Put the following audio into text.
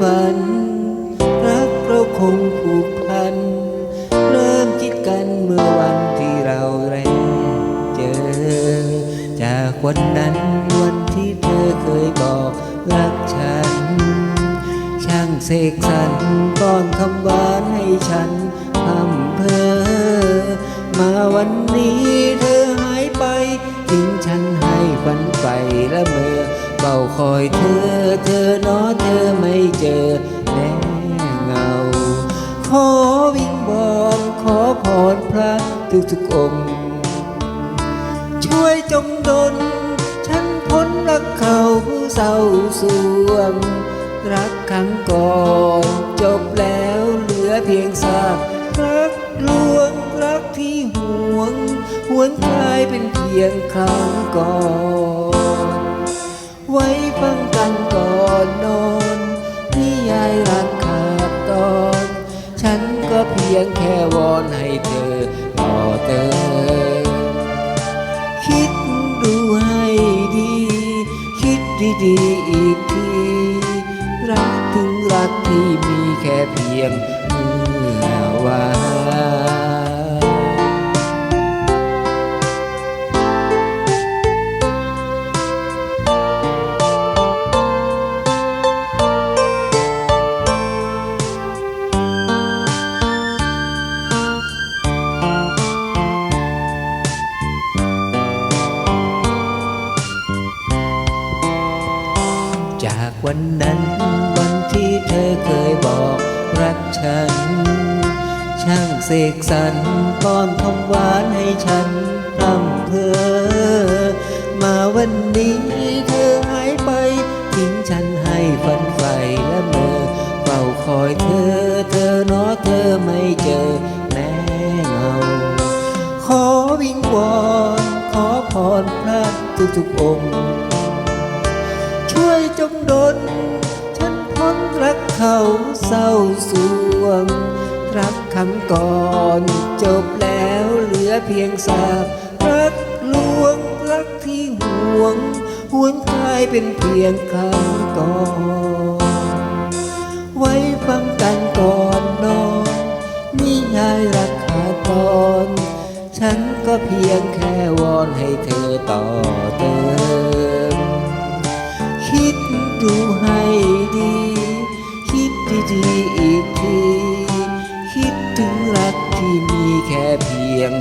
ฝัน รักเราคงผูกพัน เริ่มคิดกันเมื่อวันที่เราแรกเจอ จากวันนั้นวันที่เธอเคยบอกรักฉัน ช่างเสกสรรป้อนคำหวานให้ฉันพำเพอมาวันนี้เธ ทุกทุกองค์ ช่วยจงดลฉันพ้นรักเขาเศร้าสวง รักครั้งก่อนจบแล้วเหลือเพียงซากรักลวงรักที่ห่วง หวนกลายเป็นเพียงครั้งก่อนไว้ฟังกันก่อนนอนนิยายรักขาดตอน ฉันก็เพียงแค่ ดีอีกที รักถึงรักที่มีแค่เพียงเมื่อวาน วันนั้นวันที่เธอเคยบอกรักฉัน ช่างเสกสรรป้อนคำหวานให้ฉันพร่ำเพอ มาวันนี้เธอหายไป ทิ้งฉันให้ฝันใฝ่และเมอเฝ้าคอยเธอ เธอเนอเธอไม่เจอแม้เงา ขอวิงวอนขอพรพระทุกๆองค์ ช่วยจงดลฉันพ้นรักเขาเศร้าสวง รักครั้งก่อนจบแล้วเหลือเพียงสาบรักลวงรักที่ห่วงหวนกลายเป็นเพียงครั้งก่อนไว้ฟังกันก่อนนอนนิยายรักขาดตอนฉันก็เพียงแค่วอนให้เธอต่อเติม คิดดูให้ดี คิดดีๆอีกที คิดถึงรักที่มีแค่เพียง